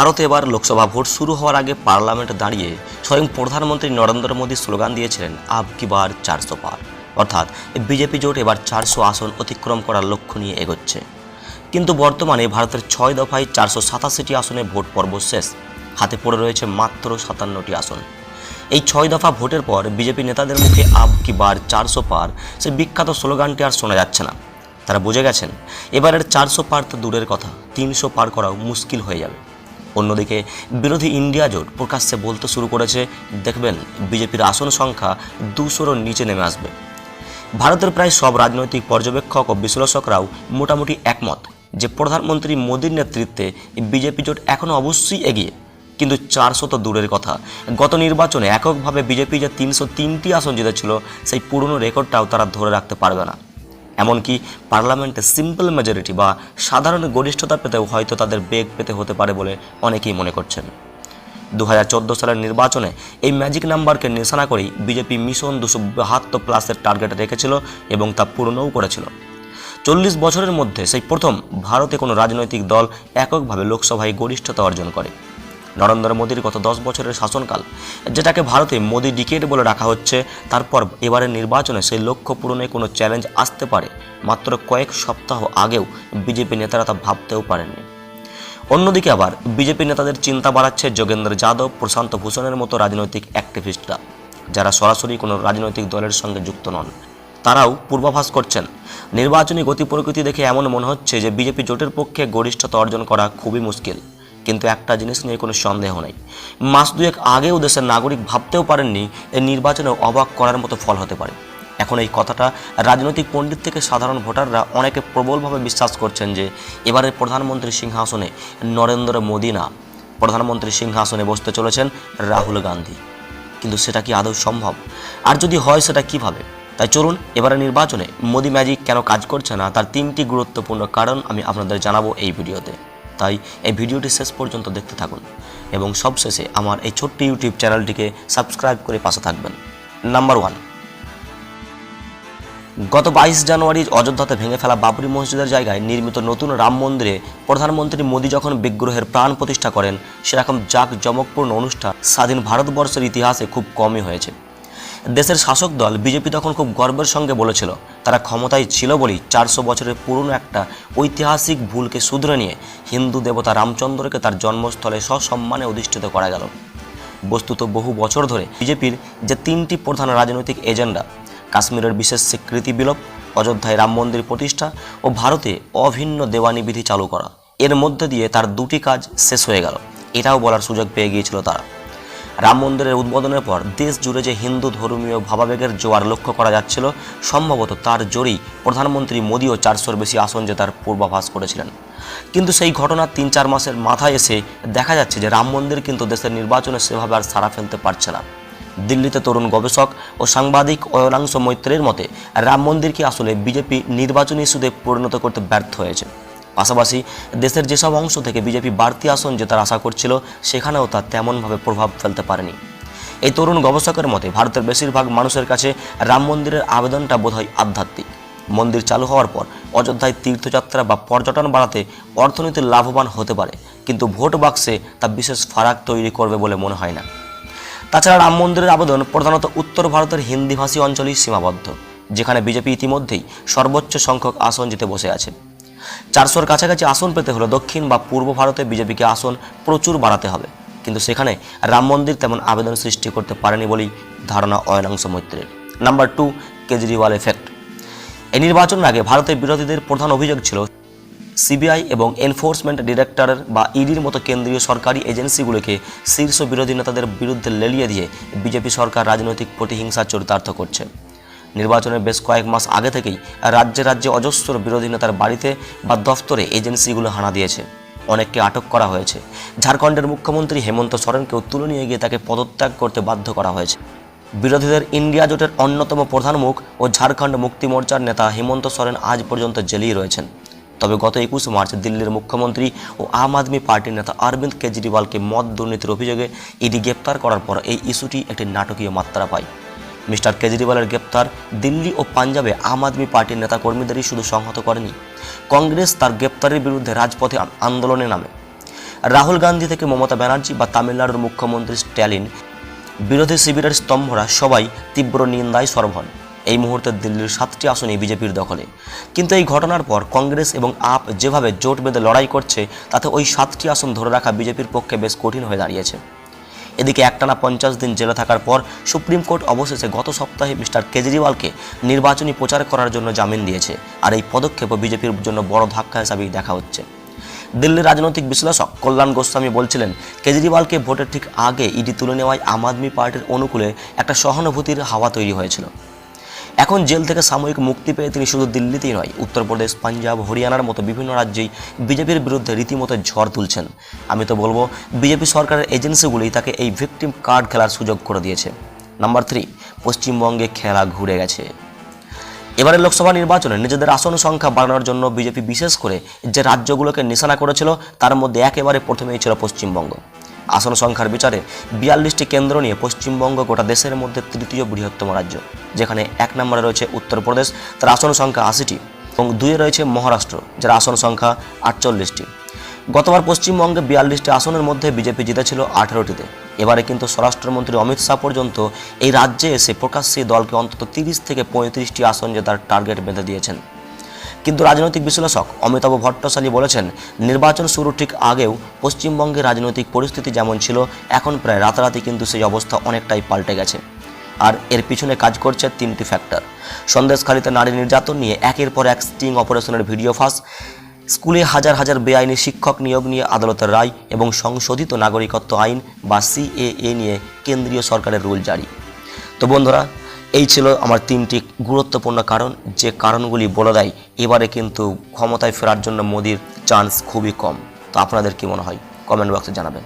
ভারতে এবার লোকসভা ভোট শুরু হওয়ার আগে পার্লামেন্টে দাঁড়িয়ে স্বয়ং প্রধানমন্ত্রী নরেন্দ্র মোদী স্লোগান দিয়েছিলেন, আব কি বার চারশো পার। অর্থাৎ বিজেপি জোট এবার চারশো আসন অতিক্রম করার লক্ষ্য নিয়ে এগোচ্ছে। কিন্তু বর্তমানে ভারতের ছয় দফায় চারশো সাতাশিটি আসনে ভোট পর্ব শেষ। হাতে পড়ে রয়েছে মাত্র সাতান্নটি আসন। এই ছয় দফা ভোটের পর বিজেপি নেতাদের মুখে, আব কি বার চারশো পার? সে বিখ্যাত স্লোগানটি আর শোনা যাচ্ছে না। তারা বুঝে গেছেন, এবারের চারশো পার তো দূরের কথা, তিনশো পার করাও মুশকিল হয়ে যাবে। অন্যদিকে বিরোধী ইন্ডিয়া জোট প্রকাশ্যে বলতে শুরু করেছে, দেখবেন, বিজেপির আসন সংখ্যা দুশোরও নিচে নেমে আসবে। ভারতের প্রায় সব রাজনৈতিক পর্যবেক্ষক ও বিশ্লেষকরাও মোটামুটি একমত যে প্রধানমন্ত্রী মোদীর নেতৃত্বে বিজেপি জোট এখনও অবশ্যই এগিয়ে। কিন্তু চারশো তো দূরের কথা, গত নির্বাচনে এককভাবে বিজেপি যে তিনশো তিনটি আসন জিতেছিল, সেই পুরনো রেকর্ডটাও তারা ধরে রাখতে পারবে না। এমনকি পার্লামেন্টে সিম্পল মেজরিটি বা সাধারণ গরিষ্ঠতা পেতেও হয়তো তাদের বেগ পেতে হতে পারে বলে অনেকেই মনে করছেন। দু হাজার চোদ্দ সালের নির্বাচনে এই ম্যাজিক নাম্বারকে নিশানা করেই বিজেপি মিশন দুশো বাহাত্তর প্লাসের টার্গেট রেখেছিল এবং তা পূরণও করেছিল। চল্লিশ বছরের মধ্যে সেই প্রথম ভারতে কোনো রাজনৈতিক দল এককভাবে লোকসভায় গরিষ্ঠতা অর্জন করে। নরেন্দ্র মোদীর গত দশ বছরের শাসনকাল, যেটাকে ভারতে মোদি ডিকেট বলে রাখা হচ্ছে, তারপর এবারের নির্বাচনে সেই লক্ষ্য পূরণে কোনো চ্যালেঞ্জ আসতে পারে, মাত্র কয়েক সপ্তাহ আগেও বিজেপি নেতারা তা ভাবতেও পারেননি। অন্যদিকে আবার বিজেপি নেতাদের চিন্তা বাড়াচ্ছে যোগেন্দ্র যাদব, প্রশান্ত ভূষণের মতো রাজনৈতিক অ্যাক্টিভিস্টরা, যারা সরাসরি কোনো রাজনৈতিক দলের সঙ্গে যুক্ত নন। তারাও পূর্বাভাস করছেন, নির্বাচনী গতি প্রকৃতি দেখে এমন মনে হচ্ছে যে বিজেপি জোটের পক্ষে গরিষ্ঠতা অর্জন করা খুবই মুশকিল। কিন্তু একটা জিনিস নিয়ে কোনো সন্দেহ নেই। মাস দুয়েক আগেও দেশের নাগরিক ভাবতেও পারেননি এই নির্বাচনে অবাক করার মতো ফল হতে পারে। এখন এই কথাটা রাজনৈতিক পণ্ডিত থেকে সাধারণ ভোটাররা অনেকে প্রবলভাবে বিশ্বাস করছেন যে এবারের প্রধানমন্ত্রী সিংহাসনে নরেন্দ্র মোদী না প্রধানমন্ত্রী সিংহাসনে বসতে চলেছেন রাহুল গান্ধী। কিন্তু সেটা কি আদৌ সম্ভব? আর যদি হয় সেটা কীভাবে? তাই চলুন এবারে নির্বাচনে মোদি ম্যাজিক কেন কাজ করছে না, তার তিনটি গুরুত্বপূর্ণ কারণ আমি আপনাদের জানাব এই ভিডিওতে। তাই এই ভিডিওটি শেষ পর্যন্ত দেখতে থাকুন এবং সবশেষে আমার এই ছোট্ট ইউটিউব চ্যানেলটিকে সাবস্ক্রাইব করে পাশে থাকবেন। Number one. গত বাইশ জানুয়ারি অযোধ্যাতে ভেঙে ফেলা বাবরি মসজিদের জায়গায় নির্মিত নতুন রাম মন্দিরে প্রধানমন্ত্রী মোদী যখন বিগ্রহের প্রাণ প্রতিষ্ঠা করেন, সেরকম জাক জমকপূর্ণ অনুষ্ঠান স্বাধীন ভারতবর্ষের ইতিহাসে খুব কমই হয়েছে। দেশের শাসক দল বিজেপি তখন খুব গর্বের সঙ্গে বলেছিল, তারা ক্ষমতায় ছিল বলেই চারশো বছরের পুরনো একটা ঐতিহাসিক ভুলকে শুধরে নিয়ে হিন্দু দেবতা রামচন্দ্রকে তার জন্মস্থলে সসম্মানে অধিষ্ঠিত করা গেল। বস্তুত বহু বছর ধরে বিজেপির যে তিনটি প্রধান রাজনৈতিক এজেন্ডা, কাশ্মীরের বিশেষ স্বীকৃতি বিলোপ, অযোধ্যায় রাম মন্দির প্রতিষ্ঠা ও ভারতে অভিন্ন দেওয়ানি বিধি চালু করা, এর মধ্যে দিয়ে তার দুটি কাজ শেষ হয়ে গেল। এটাও বলার সুযোগ পেয়ে গিয়েছিল তারা। রাম মন্দিরের উদ্বোধনের পর দেশ জুড়ে যে হিন্দু ধর্মীয় ভাবাবেগের জোয়ার লক্ষ্য করা যাচ্ছিল, সম্ভবত তার জোরেই প্রধানমন্ত্রী মোদীও চারশোর বেশি আসন জেতার পূর্বাভাস করেছিলেন। কিন্তু সেই ঘটনা তিন চার মাসের মাথায় এসে দেখা যাচ্ছে যে রাম মন্দির কিন্তু দেশের নির্বাচনে সেভাবে আর সারা ফেলতে পারছে না। দিল্লিতে তরুণ গবেষক ও সাংবাদিক অয়নাংশ মৈত্রের মতে, রাম মন্দিরকে আসলে বিজেপি নির্বাচনী ইস্যুতে পরিণত করতে ব্যর্থ হয়েছে। পাশাপাশি দেশের যেসব অংশ থেকে বিজেপি বাড়তি আসন জেতার আশা করছিল, সেখানেও তা তেমনভাবে প্রভাব ফেলতে পারেনি। এই তরুণ গবেষকের মতে, ভারতের বেশিরভাগ মানুষের কাছে রাম মন্দিরের আবেদনটা বোধহয় আধ্যাত্মিক। মন্দির চালু হওয়ার পর অযোধ্যায় তীর্থযাত্রা বা পর্যটন বাড়াতে অর্থনীতি লাভবান হতে পারে, কিন্তু ভোট বাক্সে তা বিশেষ ফারাক তৈরি করবে বলে মনে হয় না। তাছাড়া রাম মন্দিরের আবেদন প্রধানত উত্তর ভারতের হিন্দিভাষী অঞ্চলেই সীমাবদ্ধ, যেখানে বিজেপি ইতিমধ্যেই সর্বোচ্চ সংখ্যক আসন জিতে বসে আছে। চারশোর কাছাকাছি আসন পেতে হলে দক্ষিণ বা পূর্ব ভারতে বিজেপিকে আসন প্রচুর বাড়াতে হবে। কিন্তু সেখানে রাম মন্দির তেমন আবেদন সৃষ্টি করতে পারেনি বলেই ধারণা অয়নাংশ মৈত্রের। নাম্বার টু, কেজরিওয়াল এফেক্ট এই নির্বাচনের আগে ভারতের বিরোধীদের প্রধান অভিযোগ ছিল, সিবিআই এবং এনফোর্সমেন্ট ডিরেক্টরের বা ইডির মতো কেন্দ্রীয় সরকারি এজেন্সিগুলোকে শীর্ষ বিরোধী নেতাদের বিরুদ্ধে লেলিয়ে দিয়ে বিজেপি সরকার রাজনৈতিক প্রতিহিংসা চরিতার্থ করছে। নির্বাচনের বেশ কয়েক মাস আগে থেকেই রাজ্যে রাজ্যে অজস্র বিরোধী নেতার বাড়িতে বা দফতরে এজেন্সিগুলো হানা দিয়েছে। অনেককে আটক করা হয়েছে। ঝাড়খণ্ডের মুখ্যমন্ত্রী হেমন্ত সোরেনকেও তুলে নিয়ে গিয়ে তাকে পদত্যাগ করতে বাধ্য করা হয়েছে। বিরোধীদের ইন্ডিয়া জোটের অন্যতম প্রধান মুখ ও ঝাড়খণ্ড মুক্তি মোর্চার নেতা হেমন্ত সোরেন আজ পর্যন্ত জেলেই রয়েছেন। তবে গত একুশ মার্চ দিল্লির মুখ্যমন্ত্রী ও আম আদমি পার্টির নেতা অরবিন্দ কেজরিওয়ালকে মদ দুর্নীতির অভিযোগে ইডি গ্রেপ্তার করার পর এই ইস্যুটি একটি নাটকীয় মাত্রা পায়। মিস্টার কেজরিওয়ালের গ্রেপ্তার, দিল্লি ও পাঞ্জাবে আম আদমি পার্টির নেতাকর্মীদেরই শুধু সংহত করেনি, কংগ্রেস তার গ্রেপ্তারের বিরুদ্ধে রাজপথে আন্দোলনে নামে। রাহুল গান্ধী থেকে মমতা ব্যানার্জি বা তামিলনাড়ুর মুখ্যমন্ত্রী স্ট্যালিন, বিরোধী শিবিরের স্তম্ভরা সবাই তীব্র নিন্দায় সরব হন। এই মুহূর্তে দিল্লির সাতটি আসনই বিজেপির দখলে। কিন্তু এই ঘটনার পর কংগ্রেস এবং আপ যেভাবে জোট বেঁধে লড়াই করছে, তাতে ওই সাতটি আসন ধরে রাখা বিজেপির পক্ষে বেশ কঠিন হয়ে দাঁড়িয়েছে। এদিকে একটানা পঞ্চাশ দিন জেলে থাকার পর সুপ্রিম কোর্ট অবশেষে গত সপ্তাহে মিস্টার কেজরিওয়ালকে নির্বাচনী প্রচার করার জন্য জামিন দিয়েছে, আর এই পদক্ষেপও বিজেপির জন্য বড় ধাক্কা হিসাবেই দেখা হচ্ছে। দিল্লির রাজনৈতিক বিশ্লেষক কল্যাণ গোস্বামী বলছিলেন, কেজরিওয়ালকে ভোটের ঠিক আগে ইডি তুলে নেওয়ায় আম আদমি পার্টির অনুকূলে একটা সহানুভূতির হাওয়া তৈরি হয়েছিল। এখন জেল থেকে সাময়িক মুক্তি পেয়ে তিনি শুধু দিল্লিতেই নয়, উত্তরপ্রদেশ, পাঞ্জাব, হরিয়ানার মতো বিভিন্ন রাজ্যেই বিজেপির বিরুদ্ধে রীতিমতো ঝড় তুলছেন। আমি তো বলব, বিজেপি সরকারের এজেন্সিগুলি তাকে এই ভিকটিম কার্ড খেলার সুযোগ করে দিয়েছে। নাম্বার থ্রি, পশ্চিমবঙ্গে খেলা ঘুরে গেছে। এবারে লোকসভা নির্বাচনে নিজেদের আসন সংখ্যা বাড়ানোর জন্য বিজেপি বিশেষ করে যে রাজ্যগুলোকে নিশানা করেছিল, তার মধ্যে একেবারে প্রথমেই ছিল পশ্চিমবঙ্গ। আসন সংখ্যার বিচারে বিয়াল্লিশটি কেন্দ্র নিয়ে পশ্চিমবঙ্গ গোটা দেশের মধ্যে তৃতীয় বৃহত্তম রাজ্য, যেখানে এক নম্বরে রয়েছে উত্তরপ্রদেশ, তার আসন সংখ্যা আশিটি এবং দুয়ে রয়েছে মহারাষ্ট্র, যার আসন সংখ্যা আটচল্লিশটি। গতবার পশ্চিমবঙ্গে বিয়াল্লিশটি আসনের মধ্যে বিজেপি জিতেছিল আঠেরোটিতে। এবারে কিন্তু স্বরাষ্ট্রমন্ত্রী অমিত শাহ পর্যন্ত এই রাজ্যে এসে প্রকাশ্যে দলকে অন্তত তিরিশ থেকে পঁয়ত্রিশটি আসন জেতার টার্গেট বেঁধে দিয়েছেন। কিন্তু রাজনৈতিক বিশ্লেষক অমিতাভ ভট্টশালী বলেছেন, নির্বাচন শুরু ঠিক আগেও পশ্চিমবঙ্গের রাজনৈতিক পরিস্থিতি যেমন ছিল, এখন প্রায় রাতারাতি কিন্তু সেই অবস্থা অনেকটাই পাল্টে গেছে। আর এর পিছনে কাজ করছে তিনটি ফ্যাক্টর সন্দেশখালিতে নারী নির্যাতন নিয়ে একের পর এক স্টিং অপারেশনের ভিডিও ফাঁস। স্কুলে হাজার হাজার বেআইনি শিক্ষক নিয়োগ নিয়ে আদালতের রায় এবং সংশোধিত নাগরিকত্ব আইন বা সিএএ নিয়ে কেন্দ্রীয় সরকারের রুল জারি। তো বন্ধুরা এই ছিল আমার তিনটি গুরুত্বপূর্ণ কারণ। যে কারণগুলি বলে দেয়, এবারে কিন্তু ক্ষমতায় ফেরার জন্য মোদির চান্স খুবই কম। তো আপনাদের কি মনে হয়? কমেন্ট বক্সে জানাবেন।